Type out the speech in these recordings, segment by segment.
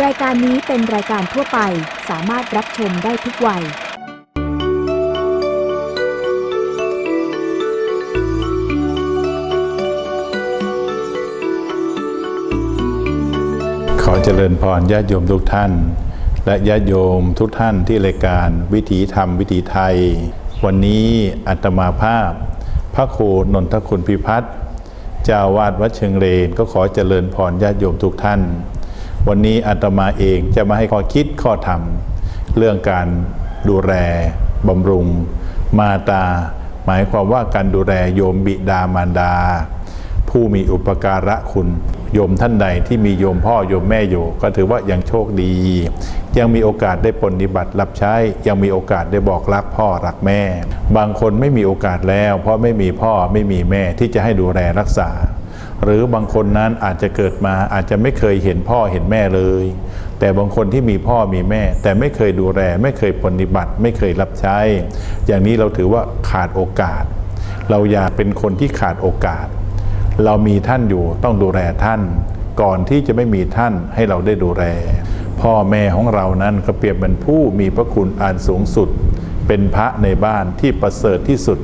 รายการนี้เป็นรายการทั่วไปสามารถรับชมได้ทุกวัย ขอเจริญพรญาติโยมทุกท่าน และญาติโยมทุกท่านที่รายการวิถีธรรมวิถีไทย วันนี้อัตมาภาพ พระครูนนทคุณพิพัฒน์เจ้าวาดวัดเชิงเรนก็ขอเจริญพรญาติโยมทุกท่าน วันนี้อาตมาเองจะมาให้ข้อคิดข้อธรรม เรื่องการดูแลบำรุง มาตา หมายความว่าการดูแลโยมบิดามารดา ผู้มีอุปการะคุณโยมท่านใดที่มีโยมพ่อโยมแม่อยู่ ก็ถือว่ายังโชคดี ยังมีโอกาสได้ปฏิบัติรับใช้ ยังมีโอกาสได้บอกรักพ่อรักแม่ บางคนไม่มีโอกาสแล้ว เพราะไม่มีพ่อไม่มีแม่ที่จะให้ดูแลรักษา หรือบางคนนั้นอาจจะเกิดมาอาจจะไม่เคยเห็นพ่อเห็นแม่เลย แต่บางคนที่มีพ่อมีแม่ แต่ไม่เคยดูแล ไม่เคยปฏิบัติ ไม่เคยรับใช้ อย่างนี้เราถือว่าขาดโอกาส เราอยากเป็นคนที่ขาดโอกาส เรามีท่านอยู่ต้องดูแลท่าน ก่อนที่จะไม่มีท่านให้เราได้ดูแล พ่อแม่ของเรานั้นก็เปรียบเป็นผู้มีพระคุณอันสูงสุด เป็นพระในบ้านที่ประเสริฐที่สุด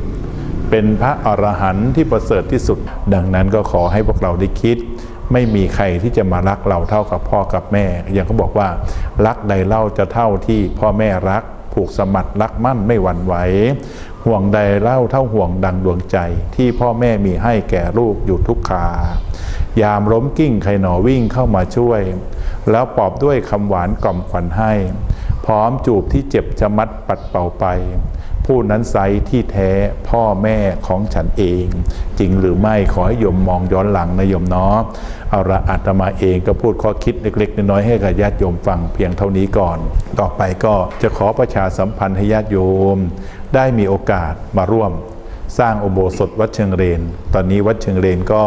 เป็นพระอรหันต์ที่ประเสริฐที่สุด ดังนั้นก็ขอให้พวกเราได้คิด ไม่มีใครที่จะมารักเราเท่ากับพ่อกับแม่ อย่างเขาบอกว่า รักใดเล่าจะเท่าที่พ่อแม่รัก ผูกสมัครรักมั่นไม่หวั่นไหวห่วงใดเล่าเท่าห่วงดังดวงใจ ที่พ่อแม่มีให้แก่ลูกอยู่ทุกคายามล้มกิ้งใครหนอวิ่งเข้ามาช่วย แล้วปลอบด้วยคำหวานกล่อมขวัญให้ พร้อมจูบที่เจ็บจะมัดปัดเป่าไป ผู้นั้นไซที่แท้พ่อแม่ของฉันเอง จริงหรือไม่ขอให้โยมมองย้อนหลังนะโยมเนาะเอาละอาตมาเองก็พูดข้อคิดเล็ก ๆ น้อยๆให้กับญาติโยมฟังเพียงเท่านี้ก่อน ต่อไปก็จะขอประชาสัมพันธ์ให้ญาติโยม ได้มีโอกาสมาร่วม สร้างอุโบสถวัดเชิงเรน ตอนนี้วัดเชิงเรนก็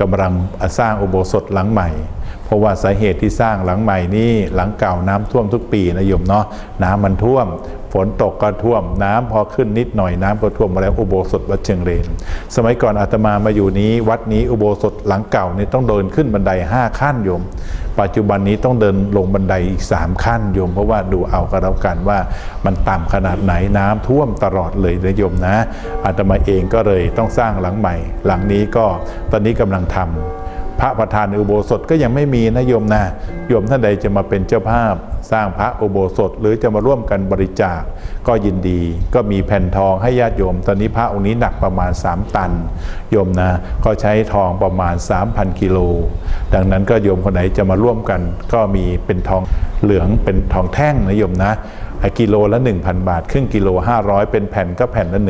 กำลังสร้างอุโบสถหลังใหม่ เพราะว่าสาเหตุที่สร้างหลังใหม่นี่หลังเก่าน้ำท่วมทุกปีนะโยมเนาะน้ำมันท่วม ฝนตกก็ท่วม น้ำพอขึ้นนิดหน่อยน้ำก็ท่วมมาแล้วอุโบสถวัดเชิงเรน สมัยก่อนอาตมามาอยู่นี้ วัดนี้อุโบสถหลังเก่านี่ต้องเดินขึ้นบันไดห้าขั้นโยม ปัจจุบันนี้ต้องเดินลงบันไดอีกสามขั้นโยม เพราะว่าดูเอาก็แล้วกันว่ามันต่ำขนาดไหนน้ำท่วมตลอดเลยนะโยมนะอาตมาเองก็เลยต้องสร้างหลังใหม่ หลังนี้ก็ตอนนี้กำลังทำ พระประธานอุโบสถก็ยังไม่มีนะโยมนะโยมท่านใดจะมาเป็นเจ้าภาพ สร้างพระอุโบสถหรือจะมาร่วมกันบริจาคก็ยินดี ก็มีแผ่นทองให้ญาติโยม ตอนนี้พระองค์นี้หนักประมาณ 3 ตัน โยมนะ ก็ใช้ทองประมาณ 3,000 กิโล ดังนั้นก็โยมคนไหนจะมาร่วมกัน ก็มีเป็นทองเหลืองเป็นทองแท่งนะโยมนะกิโลละ 1,000 บาท ครึ่งกิโล 500 เป็นแผ่นก็แผ่นละ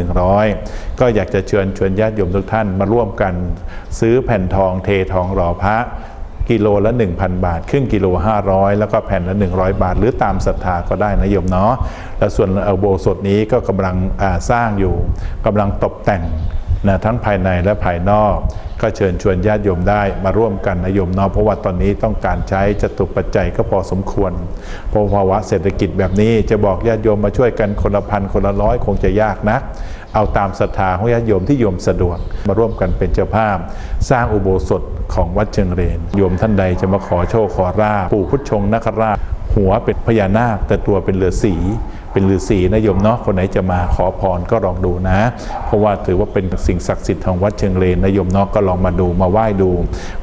100 ก็อยากจะเชิญชวนญาติโยมทุกท่านมาร่วมกัน ซื้อแผ่นทองเททองหล่อพระ กิโลละ 1,000 บาท ครึ่งกิโล 500 แล้วก็แผ่นละ 100 บาท หรือตามศรัทธาก็ได้นะโยมเนาะแล้วส่วนอุโบสถนี้ก็กำลังสร้างอยู่กำลังตกแต่งนะทั้งภายในและภายนอก ก็เชิญชวนญาติโยมได้มาร่วมกันนะโยมเนาะเพราะว่าตอนนี้ต้องการใช้จตุปัจจัยก็พอสมควรเพราะภาวะเศรษฐกิจแบบนี้จะบอกญาติโยมมาช่วยกันคนละพันคนละร้อยคงจะยากนะเอาตามศรัทธาของญาติโยมที่โยมสะดวกมาร่วมกันเป็นเจ้าภาพ สร้างอุโบสถ ของวัดเชิงเรน โยมท่านใดจะมาขอโชคขอราบปู่พุทธชงนคราชหัวเป็นพญานาค แต่ตัวเป็นเรือสี เป็นฤาษีนะโยมเนาะคนไหนจะมาขอพรก็ลองดูนะ เพราะว่าถือว่าเป็นสิ่งศักดิ์สิทธิ์ของวัดเชิงเลนนะโยมเนาะก็ลองมาดูมาไหว้ดู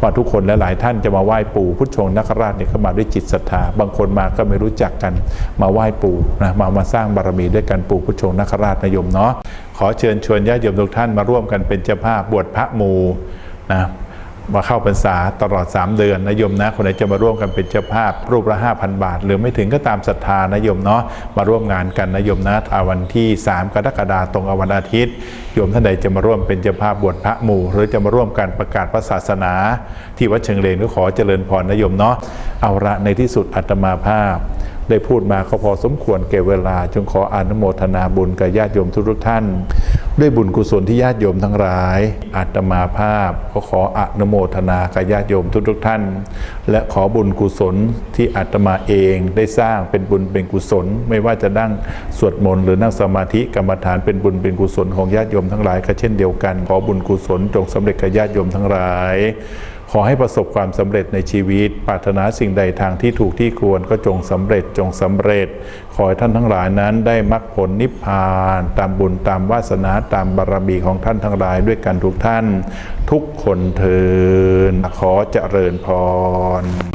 ว่าทุกคนและหลายท่านจะมาไหว้ปู่พุทธชงนคราชเนี่ยเข้ามาด้วยจิตศรัทธาบางคนมาก็ไม่รู้จักกันมาไหว้ปู่นะมามาสร้างบารมีด้วยกันปู่พุทธชงนคราชนะโยมเนาะขอเชิญชวนญาติโยมทุกท่านมาร่วมกันเป็นเจ้าภาพบวชพระมูนะ มาเข้าพรรษาตลอด 3 เดือนนะโยมนะคนไหนจะมาร่วมกันเป็นเจ้าภาพรูปละ 5,000 บาท หรือไม่ถึงก็ตามศรัทธานะโยมเนาะมาร่วมงานกันนะโยมนะอาวันที่ 3 กรกฎาคมตรงกับวันอาทิตย์โยมท่านใดจะมาร่วมเป็นเจ้าภาพบวชพระหมู่ หรือจะมาร่วมการประกาศพระศาสนา ที่วัดเชิงเลนก็ขอเจริญพรนะโยมเนาะเอาละในที่สุดอาตมาภาพ ได้พูดมาก็พอสมควรแก่เวลาจงขออนุโมทนาบุญกับญาติโยมทุกท่าน ด้วยบุญกุศลที่ญาติโยมทั้งหลายอาตมาภาพก็ขออนุโมทนากับญาติโยมทุกๆท่าน และขอบุญกุศลที่อาตมาเองได้สร้างเป็นบุญเป็นกุศล ไม่ว่าจะนั่งสวดมนต์หรือนั่งสมาธิกรรมฐานเป็นบุญเป็นกุศลของญาติโยมทั้งหลายก็เช่นเดียวกัน ขอบุญกุศลจงสำเร็จกับญาติโยมทั้งหลาย ขอให้ประสบความสำเร็จในชีวิต ปรารถนาสิ่งใดทางที่ถูกที่ควรก็จงสำเร็จจงสำเร็จ ขอให้ท่านทั้งหลายนั้นได้มรรคผลนิพพาน ตามบุญตามวาสนาตามบารมีของท่านทั้งหลายด้วยกันทุกท่าน ทุกคนเทินขอเจริญพร